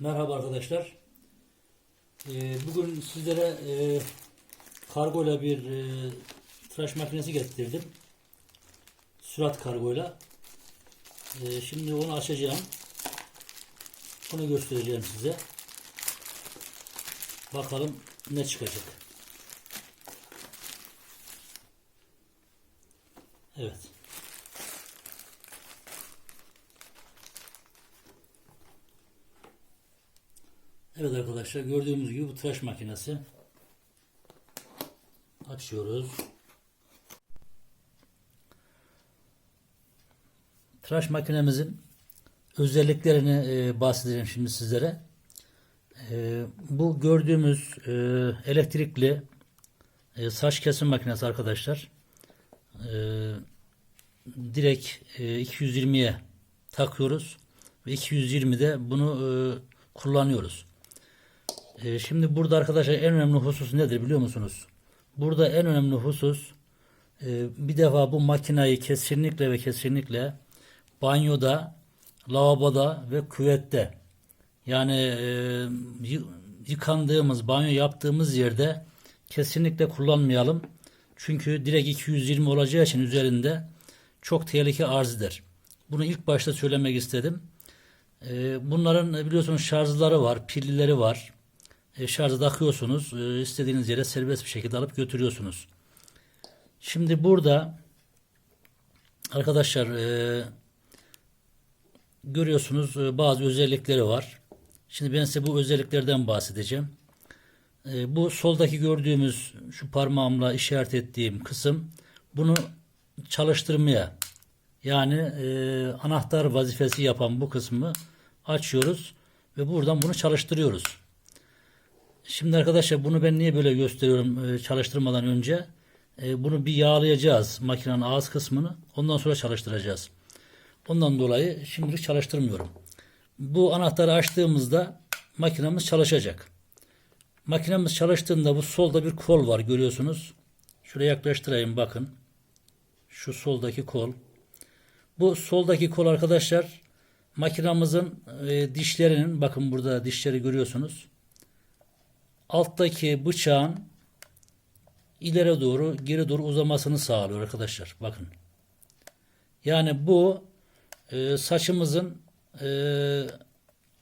Merhaba arkadaşlar. Ee, bugün sizlere e, kargoyla bir e, tıraş makinesi getirdim. Sürat kargoyla. Ee, şimdi onu açacağım. Onu göstereceğim size. Bakalım ne çıkacak. Evet. Evet arkadaşlar gördüğümüz gibi bu tıraş makinesi. Açıyoruz. Tıraş makinemizin özelliklerini e, bahsedeceğim şimdi sizlere. E, bu gördüğümüz e, elektrikli e, saç kesim makinesi arkadaşlar. E, direkt e, 220'ye takıyoruz ve 220'de bunu e, kullanıyoruz. E, şimdi burada arkadaşlar en önemli husus nedir biliyor musunuz? Burada en önemli husus e, bir defa bu makinayı kesinlikle ve kesinlikle banyoda, lavaboda ve küvette yani e, yı- yıkandığımız, banyo yaptığımız yerde kesinlikle kullanmayalım. Çünkü direkt 220 olacağı için üzerinde çok tehlike arz eder. Bunu ilk başta söylemek istedim. E, bunların e, biliyorsunuz şarjları var, pillileri var. E, şarjı takıyorsunuz, e, istediğiniz yere serbest bir şekilde alıp götürüyorsunuz. Şimdi burada arkadaşlar e, görüyorsunuz e, bazı özellikleri var. Şimdi ben size bu özelliklerden bahsedeceğim. Bu soldaki gördüğümüz şu parmağımla işaret ettiğim kısım bunu çalıştırmaya yani e, anahtar vazifesi yapan bu kısmı açıyoruz ve buradan bunu çalıştırıyoruz. Şimdi arkadaşlar bunu ben niye böyle gösteriyorum e, çalıştırmadan önce? E, bunu bir yağlayacağız makinenin ağız kısmını. Ondan sonra çalıştıracağız. Ondan dolayı şimdilik çalıştırmıyorum. Bu anahtarı açtığımızda makinemiz çalışacak. Makinemiz çalıştığında bu solda bir kol var görüyorsunuz. Şuraya yaklaştırayım bakın. Şu soldaki kol. Bu soldaki kol arkadaşlar makinamızın e, dişlerinin bakın burada dişleri görüyorsunuz alttaki bıçağın ileri doğru geri doğru uzamasını sağlıyor arkadaşlar. Bakın. Yani bu e, saçımızın e,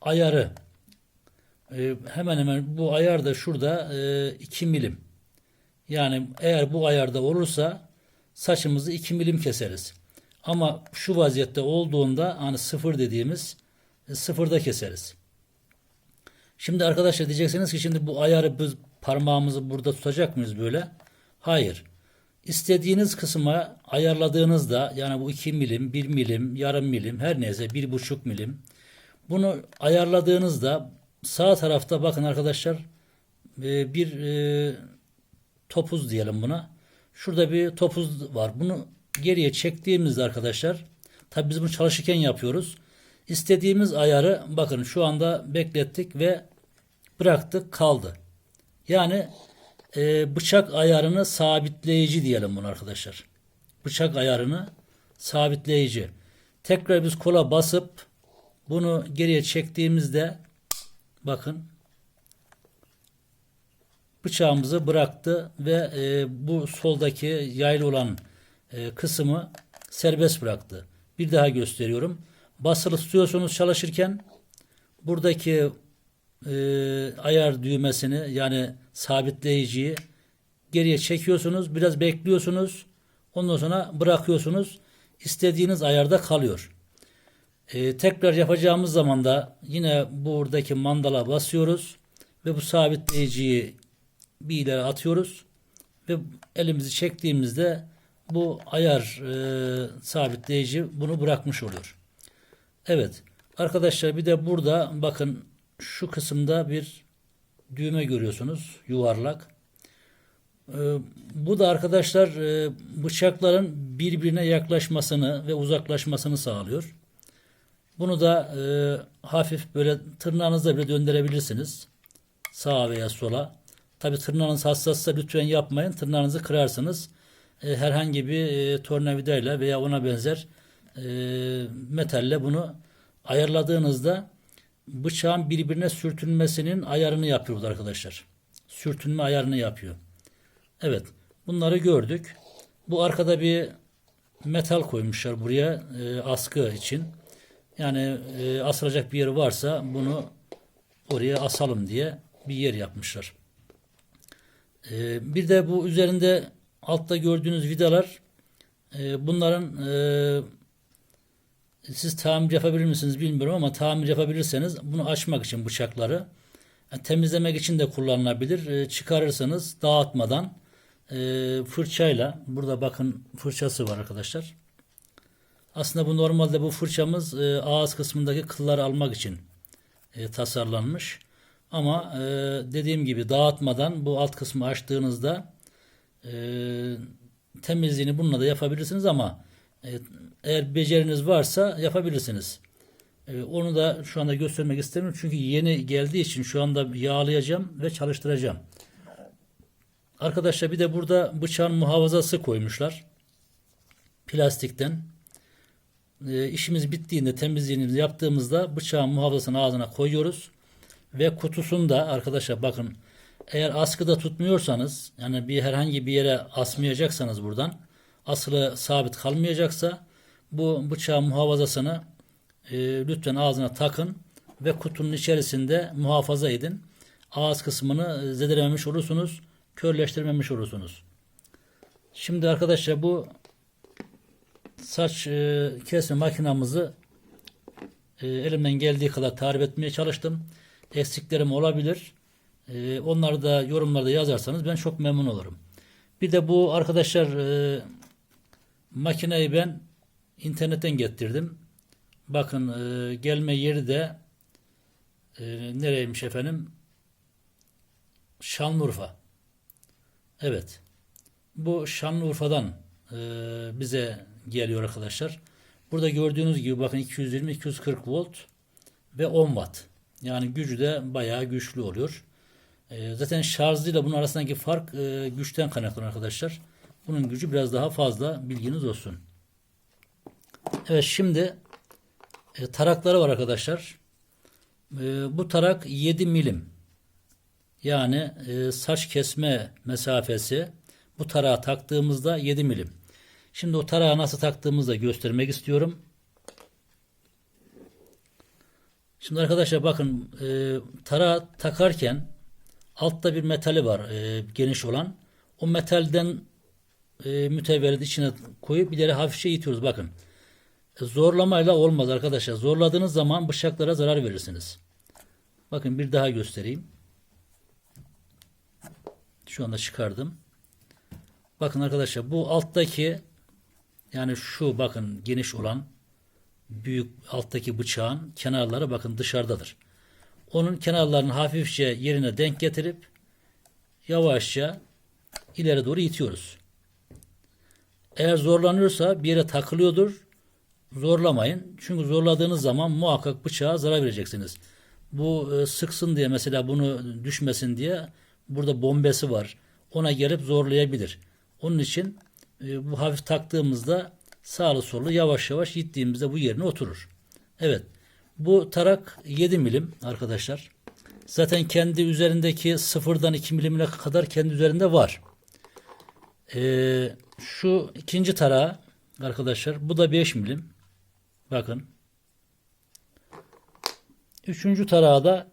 ayarı e, hemen hemen bu ayar da şurada e, 2 milim. Yani eğer bu ayarda olursa saçımızı 2 milim keseriz. Ama şu vaziyette olduğunda hani sıfır dediğimiz e, sıfırda keseriz. Şimdi arkadaşlar diyeceksiniz ki şimdi bu ayarı biz parmağımızı burada tutacak mıyız böyle? Hayır. İstediğiniz kısma ayarladığınızda yani bu 2 milim, 1 milim, yarım milim her neyse 1,5 milim bunu ayarladığınızda sağ tarafta bakın arkadaşlar e, bir e, topuz diyelim buna. Şurada bir topuz var. Bunu geriye çektiğimizde arkadaşlar tabi biz bunu çalışırken yapıyoruz. İstediğimiz ayarı bakın şu anda beklettik ve bıraktık kaldı. Yani e, bıçak ayarını sabitleyici diyelim bunu arkadaşlar. Bıçak ayarını sabitleyici. Tekrar biz kola basıp bunu geriye çektiğimizde bakın bıçağımızı bıraktı ve e, bu soldaki yaylı olan e, kısmı serbest bıraktı. Bir daha gösteriyorum. Basılı tutuyorsunuz çalışırken buradaki e, ayar düğmesini yani sabitleyiciyi geriye çekiyorsunuz. Biraz bekliyorsunuz. Ondan sonra bırakıyorsunuz. İstediğiniz ayarda kalıyor. E, tekrar yapacağımız zaman da yine buradaki mandala basıyoruz ve bu sabitleyiciyi bir ileri atıyoruz ve elimizi çektiğimizde bu ayar e, sabitleyici bunu bırakmış oluyor. Evet arkadaşlar bir de burada bakın şu kısımda bir düğme görüyorsunuz yuvarlak. E, bu da arkadaşlar e, bıçakların birbirine yaklaşmasını ve uzaklaşmasını sağlıyor. Bunu da e, hafif böyle tırnağınızla bile döndürebilirsiniz. Sağa veya sola. Tabi tırnağınız hassassa lütfen yapmayın. Tırnağınızı kırarsınız. E, herhangi bir e, tornavidayla veya ona benzer e, metalle bunu ayarladığınızda bıçağın birbirine sürtünmesinin ayarını yapıyor arkadaşlar. Sürtünme ayarını yapıyor. Evet. Bunları gördük. Bu arkada bir metal koymuşlar buraya e, askı için. Yani e, asılacak bir yer varsa bunu oraya asalım diye bir yer yapmışlar. E, bir de bu üzerinde altta gördüğünüz vidalar e, bunların e, siz tamir yapabilir misiniz bilmiyorum ama tamir yapabilirseniz bunu açmak için bıçakları yani temizlemek için de kullanılabilir. E, çıkarırsanız dağıtmadan e, fırçayla burada bakın fırçası var arkadaşlar. Aslında bu normalde bu fırçamız e, ağız kısmındaki kılları almak için e, tasarlanmış. Ama e, dediğim gibi dağıtmadan bu alt kısmı açtığınızda e, temizliğini bununla da yapabilirsiniz ama e, eğer beceriniz varsa yapabilirsiniz. E, onu da şu anda göstermek istemiyorum çünkü yeni geldiği için şu anda yağlayacağım ve çalıştıracağım. Arkadaşlar bir de burada bıçağın muhafazası koymuşlar. Plastikten. E, işimiz bittiğinde temizliğimizi yaptığımızda bıçağın muhafazasını ağzına koyuyoruz. Ve kutusunda arkadaşlar bakın eğer askıda tutmuyorsanız yani bir herhangi bir yere asmayacaksanız buradan asılı sabit kalmayacaksa bu bıçağın muhafazasını e, lütfen ağzına takın ve kutunun içerisinde muhafaza edin. Ağız kısmını zedelememiş olursunuz, körleştirmemiş olursunuz. Şimdi arkadaşlar bu saç e, kesme makinamızı e, elimden geldiği kadar tarif etmeye çalıştım. Eksiklerim olabilir. E, onları da yorumlarda yazarsanız ben çok memnun olurum. Bir de bu arkadaşlar e, makineyi ben internetten getirdim. Bakın e, gelme yeri de e, nereymiş efendim? Şanlıurfa. Evet. Bu Şanlıurfa'dan e, bize geliyor arkadaşlar. Burada gördüğünüz gibi bakın 220-240 volt ve 10 watt. Yani gücü de bayağı güçlü oluyor. E, zaten şarjıyla bunun arasındaki fark e, güçten kaynaklanıyor arkadaşlar. Bunun gücü biraz daha fazla bilginiz olsun. Evet şimdi e, tarakları var arkadaşlar. E, bu tarak 7 milim. Yani e, saç kesme mesafesi bu tarağa taktığımızda 7 milim. Şimdi o tarağı nasıl taktığımızı da göstermek istiyorum. Şimdi arkadaşlar bakın e, tarağı takarken altta bir metali var e, geniş olan. O metalden e, mütevellit içine koyup ileri hafifçe itiyoruz. Bakın. Zorlamayla olmaz arkadaşlar. Zorladığınız zaman bıçaklara zarar verirsiniz. Bakın bir daha göstereyim. Şu anda çıkardım. Bakın arkadaşlar bu alttaki yani şu bakın geniş olan büyük alttaki bıçağın kenarları bakın dışarıdadır. Onun kenarlarını hafifçe yerine denk getirip yavaşça ileri doğru itiyoruz. Eğer zorlanıyorsa bir yere takılıyordur. Zorlamayın. Çünkü zorladığınız zaman muhakkak bıçağa zarar vereceksiniz. Bu e, sıksın diye mesela bunu düşmesin diye burada bombesi var. Ona gelip zorlayabilir. Onun için e, bu hafif taktığımızda sağlı sollu yavaş yavaş gittiğimizde bu yerine oturur. Evet. Bu tarak 7 milim arkadaşlar. Zaten kendi üzerindeki sıfırdan 2 milimine kadar kendi üzerinde var. Ee, şu ikinci tarağı arkadaşlar bu da 5 milim. Bakın. Üçüncü tarağı da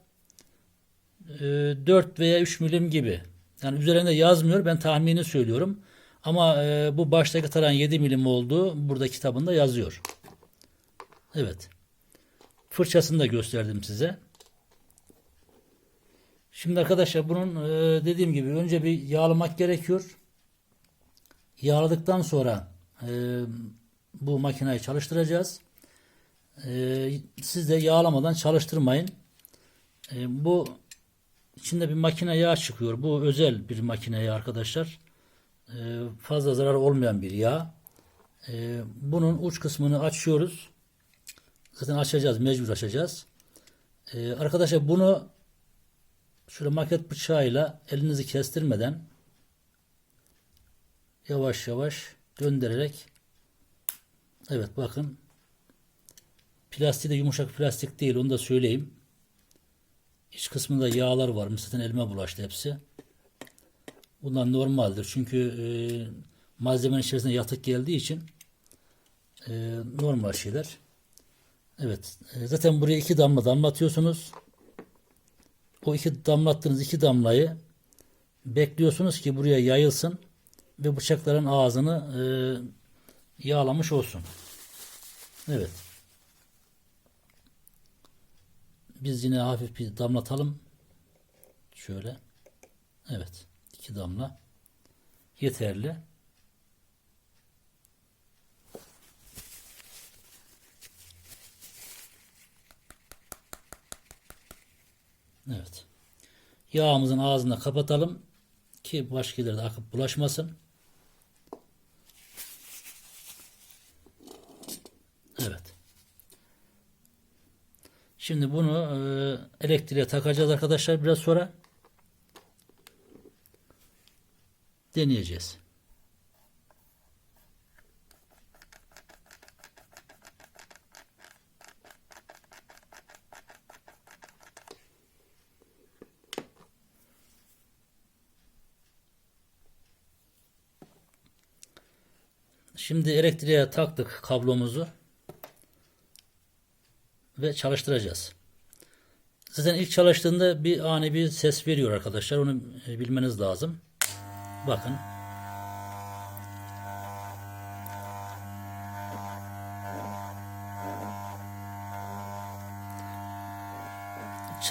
e, 4 veya 3 milim gibi. Yani üzerinde yazmıyor. Ben tahmini söylüyorum. Ama e, bu baştaki tarağın 7 milim olduğu burada kitabında yazıyor. Evet. Fırçasını da gösterdim size. Şimdi arkadaşlar bunun e, dediğim gibi önce bir yağlamak gerekiyor. Yağladıktan sonra e, bu makineyi çalıştıracağız. E, siz de yağlamadan çalıştırmayın. E, bu içinde bir makine yağ çıkıyor. Bu özel bir makine yağ arkadaşlar. E, fazla zarar olmayan bir yağ. E, bunun uç kısmını açıyoruz. Zaten açacağız. Mecbur açacağız. E, arkadaşlar bunu şöyle maket bıçağıyla elinizi kestirmeden yavaş yavaş döndürerek evet bakın plastiği de yumuşak plastik değil onu da söyleyeyim. iç kısmında yağlar var. Zaten elime bulaştı hepsi. Bunlar normaldir. Çünkü e, malzemenin içerisinde yatık geldiği için e, normal şeyler. Evet. e, zaten buraya iki damla damlatıyorsunuz. O iki damlattığınız iki damlayı bekliyorsunuz ki buraya yayılsın ve bıçakların ağzını e, yağlamış olsun. Evet. Biz yine hafif bir damlatalım. Şöyle. Evet. iki damla. Yeterli. Evet. Yağımızın ağzını kapatalım ki başka yerlere de akıp bulaşmasın. Evet. Şimdi bunu e, elektriğe takacağız arkadaşlar biraz sonra. Deneyeceğiz. Şimdi elektriğe taktık kablomuzu ve çalıştıracağız. Zaten ilk çalıştığında bir ani bir ses veriyor arkadaşlar. Onu e, bilmeniz lazım. Bakın.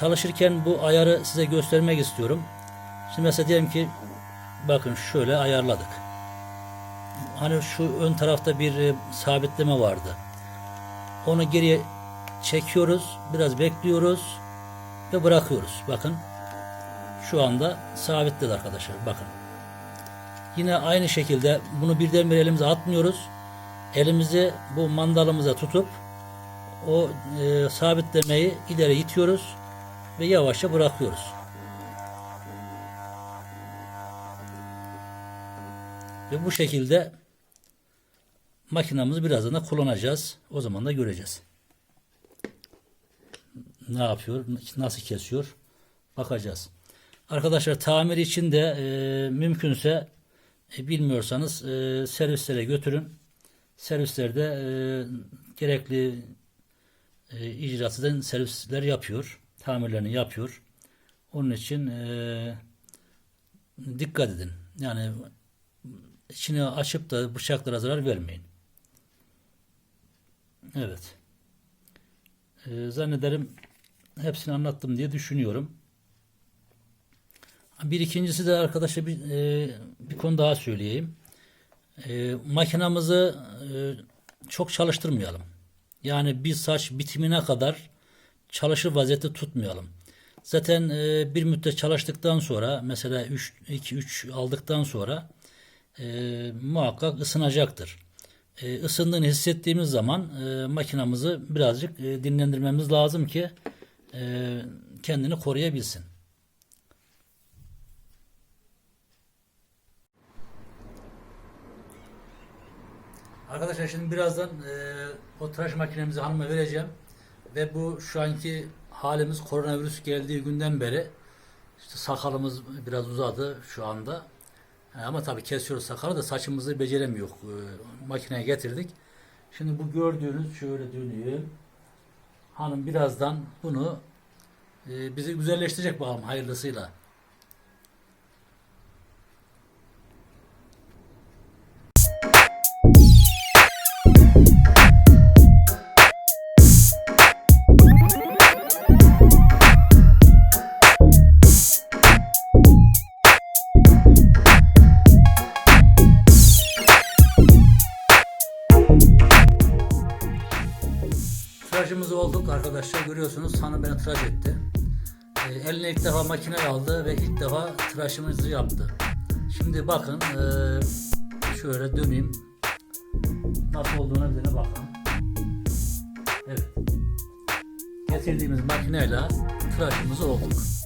Çalışırken bu ayarı size göstermek istiyorum. Şimdi mesela diyelim ki bakın şöyle ayarladık. Hani şu ön tarafta bir e, sabitleme vardı. Onu geriye çekiyoruz, biraz bekliyoruz ve bırakıyoruz. Bakın şu anda sabitledi arkadaşlar. Bakın. Yine aynı şekilde bunu birdenbire elimize atmıyoruz. Elimizi bu mandalımıza tutup o e, sabitlemeyi ileri itiyoruz ve yavaşça bırakıyoruz. Ve bu şekilde makinamızı birazdan da kullanacağız. O zaman da göreceğiz. Ne yapıyor, nasıl kesiyor bakacağız. Arkadaşlar tamir için de e, mümkünse e, bilmiyorsanız e, servislere götürün. Servislerde e, gerekli e, icraatı servisler yapıyor. Tamirlerini yapıyor. Onun için e, dikkat edin. Yani içini açıp da bıçaklara zarar vermeyin. Evet. Ee, zannederim hepsini anlattım diye düşünüyorum. Bir ikincisi de arkadaşlar bir, e, bir konu daha söyleyeyim. E, makinamızı e, çok çalıştırmayalım. Yani bir saç bitimine kadar çalışır vaziyette tutmayalım. Zaten e, bir müddet çalıştıktan sonra mesela 3 2 3 aldıktan sonra e, muhakkak ısınacaktır. E, ısındığını hissettiğimiz zaman e, makinamızı birazcık e, dinlendirmemiz lazım ki e, kendini koruyabilsin. Arkadaşlar şimdi birazdan e, o tıraş makinemizi hanıma vereceğim ve bu şu anki halimiz koronavirüs geldiği günden beri işte sakalımız biraz uzadı şu anda. E, Ama tabii kesiyoruz sakalı da saçımızı beceremiyor. E, makineye getirdik. Şimdi bu gördüğünüz şöyle dönüyor. Hanım birazdan bunu e, bizi güzelleştirecek bakalım hayırlısıyla. Tıraşımız olduk arkadaşlar. Görüyorsunuz hanım beni tıraş etti. E, eline ilk defa makine aldı ve ilk defa tıraşımızı yaptı. Şimdi bakın e, şöyle döneyim. Nasıl olduğuna bir bakalım. Evet. Getirdiğimiz makineyle tıraşımızı olduk.